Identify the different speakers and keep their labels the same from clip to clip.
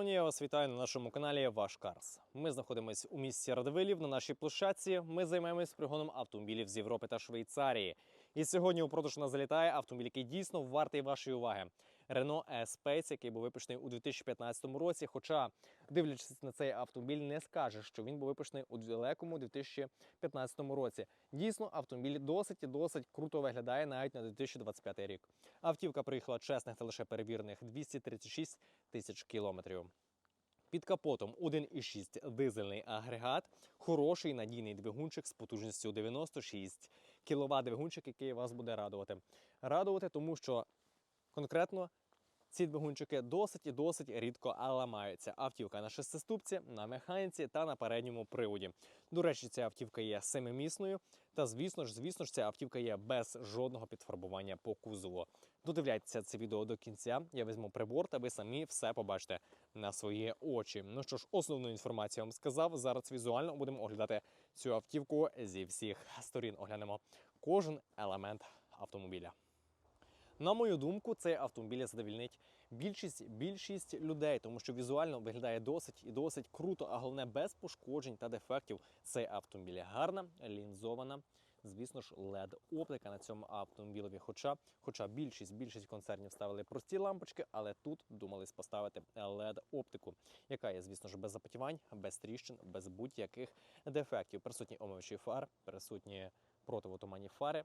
Speaker 1: Шановні, я вас вітаю на нашому каналі Ваш Карс. Ми знаходимося у місті Радивилів на нашій площадці. Ми займаємось пригоном автомобілів з Європи та Швейцарії. І сьогодні у продаж нас залітає автомобіль, який дійсно вартий вашої уваги. Renault E-Space, який був випущений у 2015 році. Хоча, дивлячись на цей автомобіль, не скаже, що він був випущений у далекому 2015 році. Дійсно, автомобіль досить і досить круто виглядає навіть на 2025 рік. Автівка приїхала чесних та лише перевірених 236 тисяч кілометрів. Під капотом 1,6 дизельний агрегат, хороший надійний двигунчик з потужністю 96 кВт двигунчик, який вас буде радувати. Радувати, тому що конкретно ці двигунчики досить і досить рідко ламаються. Автівка на шестиступці, на механіці та на передньому приводі. До речі, ця автівка є семимісною. Та звісно ж, звісно ж, ця автівка є без жодного підфарбування по кузову. Додивляйтеся це відео до кінця. Я візьму прибор, та ви самі все побачите на свої очі. Ну що ж, основну інформацію я вам сказав. Зараз візуально будемо оглядати цю автівку зі всіх сторін. Оглянемо кожен елемент автомобіля. На мою думку, цей автомобіль задовільнить більшість більшість людей, тому що візуально виглядає досить і досить круто, а головне без пошкоджень та дефектів. Цей автомобіль гарна, лінзована. Звісно ж, led оптика на цьому автомобілеві. Хоча, хоча більшість більшість концернів ставили прості лампочки, але тут думались поставити led оптику, яка є, звісно ж, без запотівань, без тріщин, без будь-яких дефектів. Присутні омивачі фар, присутні противотуманні фари,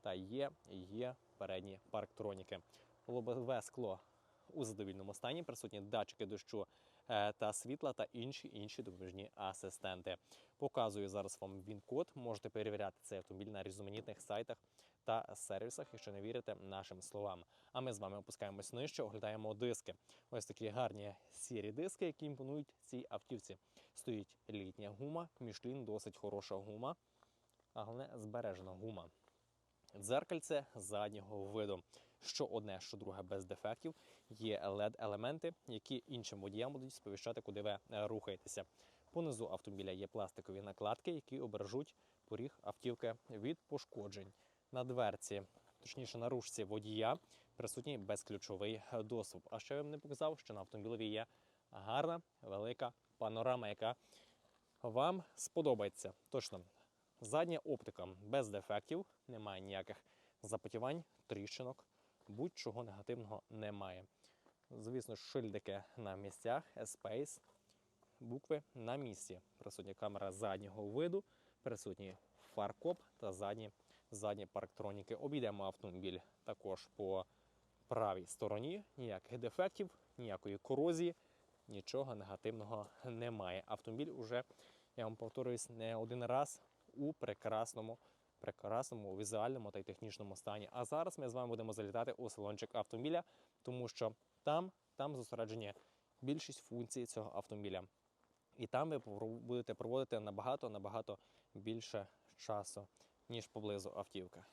Speaker 1: та є, є передні парктроніки. Лобове скло у задовільному стані, присутні датчики дощу та світла та інші інші допоміжні асистенти. Показую зараз вам він-код. Можете перевіряти цей автомобіль на різноманітних сайтах та сервісах, якщо не вірите нашим словам. А ми з вами опускаємось нижче, оглядаємо диски. Ось такі гарні сірі диски, які імпонують цій автівці. Стоїть літня гума, мішлін досить хороша гума, а головне збережена гума. Дзеркальце заднього виду. Що одне, що друге без дефектів. Є LED-елементи, які іншим водіям будуть сповіщати, куди ви е, рухаєтеся. Понизу автомобіля є пластикові накладки, які обережуть поріг автівки від пошкоджень. На дверці, точніше на ручці водія, присутній безключовий доступ. А ще я вам не показав, що на автомобілі є гарна велика панорама, яка вам сподобається. Точно, Задня оптика без дефектів, немає ніяких запотівань, тріщинок, будь-чого негативного немає. Звісно, шильдики на місцях, Space, букви на місці. Присутня камера заднього виду, присутній фаркоп та задні, задні парктроніки. Обійдемо автомобіль також по правій стороні. Ніяких дефектів, ніякої корозії, нічого негативного немає. Автомобіль уже, я вам повторююсь, не один раз у прекрасному, прекрасному візуальному та й технічному стані. А зараз ми з вами будемо залітати у салончик автомобіля, тому що там, там зосереджені більшість функцій цього автомобіля. І там ви будете проводити набагато набагато більше часу, ніж поблизу автівки.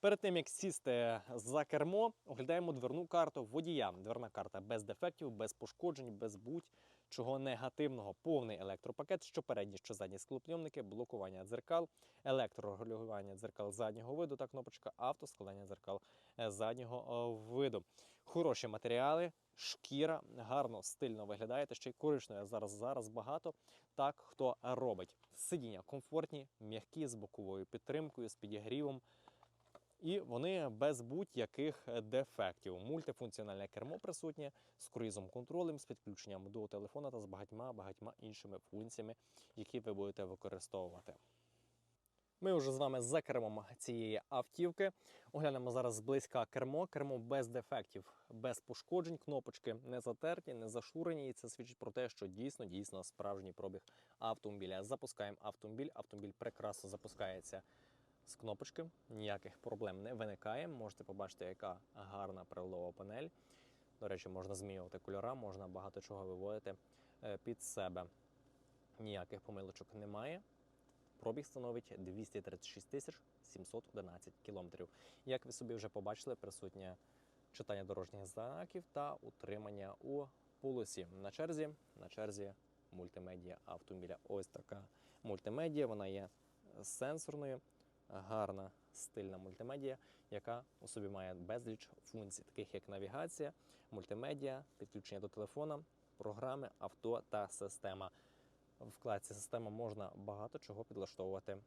Speaker 1: Перед тим як сісти за кермо, оглядаємо дверну карту водія. Дверна карта без дефектів, без пошкоджень, без будь-чого негативного. Повний електропакет, що передні, що задні склопньомники, блокування дзеркал, електрорегулювання дзеркал заднього виду та кнопочка автоскладання дзеркал е, заднього е, виду. Хороші матеріали. Шкіра гарно, стильно виглядає, та ще й коричневе зараз зараз багато. Так хто робить. Сидіння комфортні, м'які з боковою підтримкою, з підігрівом. І вони без будь-яких дефектів. Мультифункціональне кермо присутнє з круїзом контролем, з підключенням до телефона та з багатьма багатьма іншими функціями, які ви будете використовувати. Ми вже з вами за кермом цієї автівки. Оглянемо зараз зблизька кермо. Кермо без дефектів, без пошкоджень, кнопочки не затерті, не зашурені. І це свідчить про те, що дійсно дійсно справжній пробіг автомобіля. Запускаємо автомобіль. Автомобіль прекрасно запускається з кнопочки, ніяких проблем не виникає. Можете побачити, яка гарна приладова панель. До речі, можна змінювати кольора, можна багато чого виводити е, під себе. Ніяких помилочок немає. Пробіг становить 236 тисяч 711 кілометрів. Як ви собі вже побачили, присутнє читання дорожніх знаків та утримання у полосі. На черзі, на черзі мультимедіа автомобіля. Ось така мультимедіа. Вона є сенсорною гарна стильна мультимедія, яка у собі має безліч функцій, таких як навігація, мультимедіа, підключення до телефона, програми, авто та система. В вкладці система можна багато чого підлаштовувати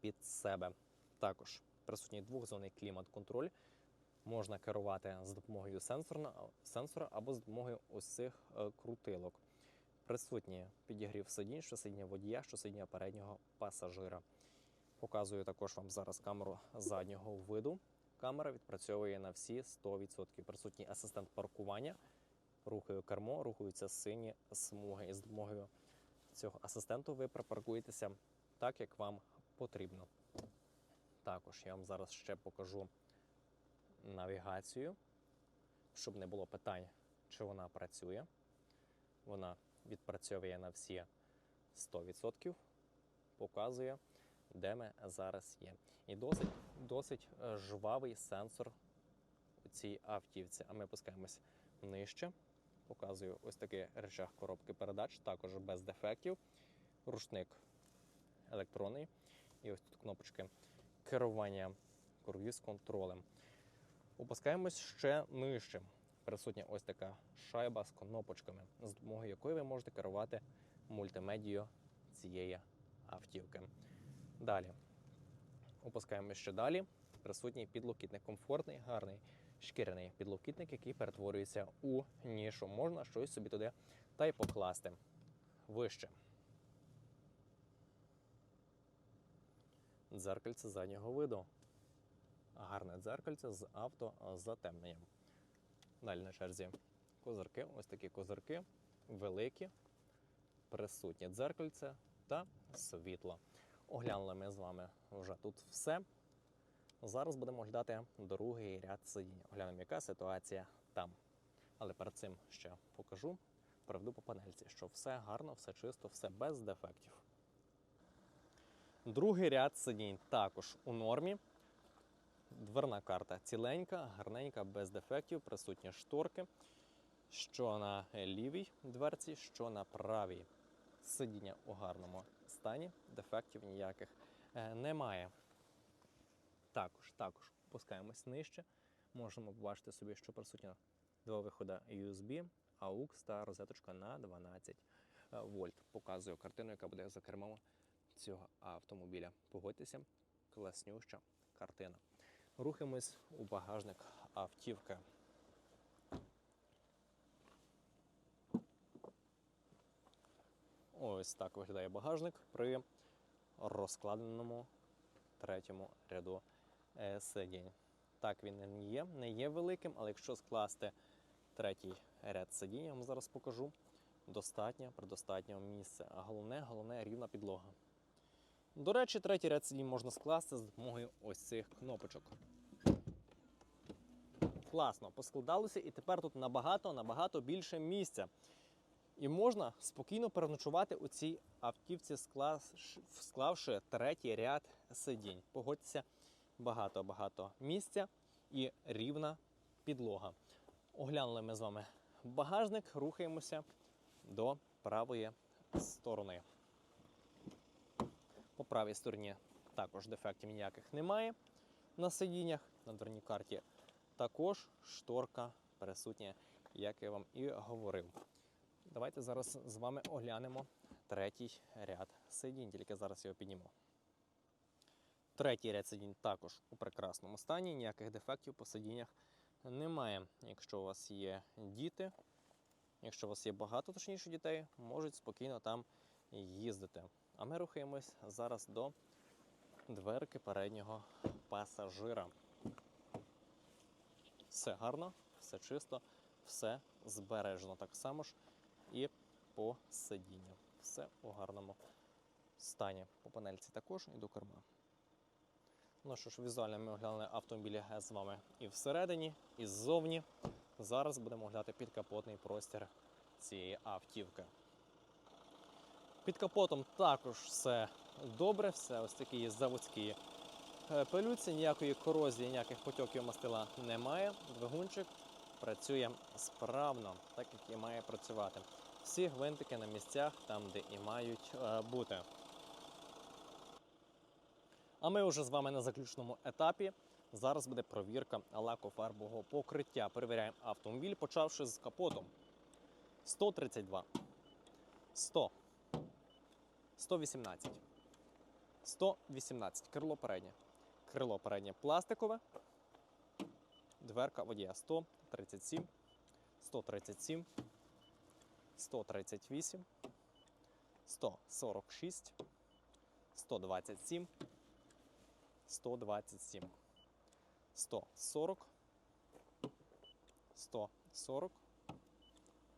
Speaker 1: під себе. Також присутній двохзонний клімат-контроль. Можна керувати з допомогою сенсора або з допомогою цих е, крутилок. Присутні підігрів сидінь, що сидіння водія, що сидіння переднього пасажира. Показую також вам зараз камеру заднього виду. Камера відпрацьовує на всі 100%. Присутній асистент паркування. Рухаю кермо, рухаються сині смуги. І з допомогою цього асистенту ви припаркуєтеся так, як вам потрібно. Також я вам зараз ще покажу навігацію, щоб не було питань, чи вона працює. Вона відпрацьовує на всі 100%, показує, де ми зараз є. І досить, досить е, жвавий сенсор у цій автівці. А ми опускаємось нижче. Показую ось такий речах коробки передач, також без дефектів. Рушник електронний. І ось тут кнопочки керування круїз контролем. Опускаємось ще нижче. Присутня ось така шайба з кнопочками, з допомогою якої ви можете керувати мультимедією цієї автівки. Далі опускаємось ще далі. Присутній підлокітник, комфортний, гарний шкіряний підлокітник, який перетворюється у нішу. Можна щось собі туди та й покласти вище. Дзеркальце заднього виду. Гарне дзеркальце з автозатемненням. Далі на черзі козирки. Ось такі козирки, великі, присутнє дзеркальце та світло. Оглянули ми з вами вже тут все. Зараз будемо оглядати другий ряд сидінь. Оглянемо, яка ситуація там. Але перед цим ще покажу, проведу по панельці, що все гарно, все чисто, все без дефектів. Другий ряд сидінь також у нормі. Дверна карта ціленька, гарненька, без дефектів, присутні шторки. Що на лівій дверці, що на правій. Сидіння у гарному стані, дефектів ніяких е, немає. Також, також опускаємось нижче. Можемо побачити собі, що присутні два виходи USB, AUX та розеточка на 12 е, вольт. Показую картину, яка буде за кермом цього автомобіля. Погодьтеся, класнюща картина. Рухаємось у багажник автівки. Ось так виглядає багажник при розкладеному третьому ряду е, сидінь. Так він не є, не є великим, але якщо скласти третій ряд сидінь, я вам зараз покажу, достатньо предостатнього місця. А головне, головне рівна підлога. До речі, третій ряд сидінь можна скласти з допомогою ось цих кнопочок. Класно, поскладалося, і тепер тут набагато набагато більше місця. І можна спокійно переночувати у цій автівці, склавши, третій ряд сидінь. Погодьтеся, багато-багато місця і рівна підлога. Оглянули ми з вами багажник, рухаємося до правої сторони. По правій стороні також дефектів ніяких немає на сидіннях. На дверній карті також шторка присутня, як я вам і говорив. Давайте зараз з вами оглянемо третій ряд сидінь, тільки зараз його підніму. Третій ряд сидінь також у прекрасному стані, ніяких дефектів по сидіннях немає. Якщо у вас є діти, якщо у вас є багато точніше дітей, можуть спокійно там їздити. А ми рухаємось зараз до дверки переднього пасажира. Все гарно, все чисто, все збережено. Так само ж і по сидінню. Все у гарному стані. По панельці також і до керма. Ну що ж, візуально ми оглянули автомобілі з вами і всередині, і ззовні. Зараз будемо оглядати підкапотний простір цієї автівки. Під капотом також все добре, все ось такі заводські е, пилюці, ніякої корозії, ніяких потьоків мастила немає. Двигунчик працює справно, так як і має працювати. Всі гвинтики на місцях, там, де і мають е, бути. А ми вже з вами на заключному етапі. Зараз буде провірка лакофарбового покриття. Перевіряємо автомобіль, почавши з капотом. 132, 100, 118, 118. Крило переднє. Крило переднє пластикове. Дверка водія 137, 137, 138, 146, 127, 127, 140, 140,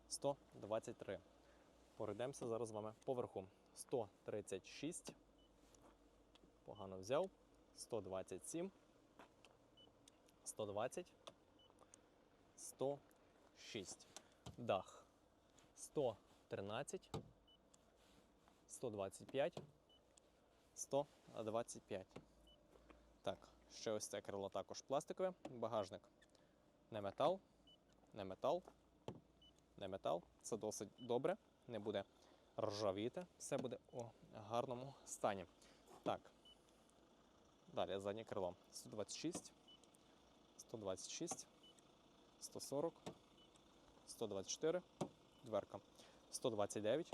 Speaker 1: 123. Пройдемося зараз з вами поверху. 136. Погано взяв. 127. 120. 106. Дах. 113. 125. 125. Так, ще ось це крило також пластикове. Багажник. Не метал. Не метал. Не метал. Це досить добре. Не буде ржавіти. Все буде у гарному стані. Так. Далі заднє крило. 126. 126. 140. 124. Дверка. 129.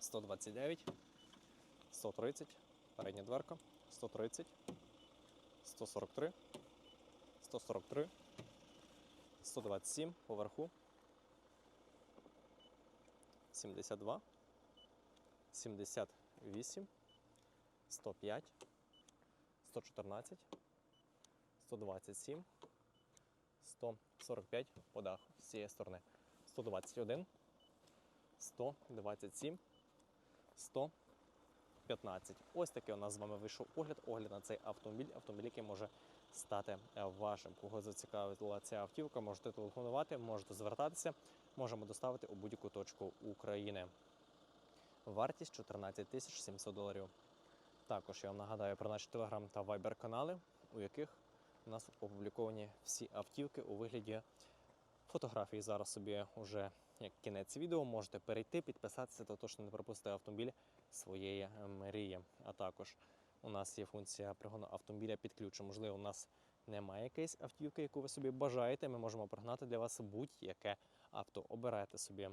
Speaker 1: 129. 130. Передня дверка. 130. 143. 143. 127 поверху. 72. 78. 105. 114. 127. 145 по даху з цієї сторони. 121. 127. 115. Ось такий у нас з вами вийшов огляд. Огляд на цей автомобіль. Автомобіль, який може стати е, вашим. Кого зацікавила ця автівка, можете телефонувати, можете звертатися. Можемо доставити у будь-яку точку України. Вартість 14 тисяч 700 доларів. Також я вам нагадаю про наші телеграм та вайбер канали, у яких у нас опубліковані всі автівки у вигляді фотографій. Зараз собі вже як кінець відео можете перейти, підписатися та точно не пропустити автомобіль своєї мрії. А також у нас є функція пригону автомобіля під ключом. Можливо, у нас немає якоїсь автівки, яку ви собі бажаєте. Ми можемо пригнати для вас будь-яке авто. Обирайте собі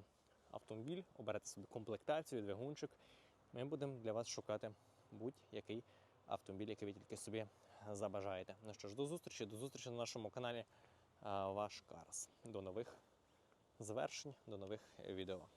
Speaker 1: автомобіль, обирайте собі комплектацію, двигунчик. Ми будемо для вас шукати будь-який автомобіль, який ви тільки собі забажаєте. Ну що ж, до зустрічі, до зустрічі на нашому каналі Ваш Карс. До нових завершень, до нових відео.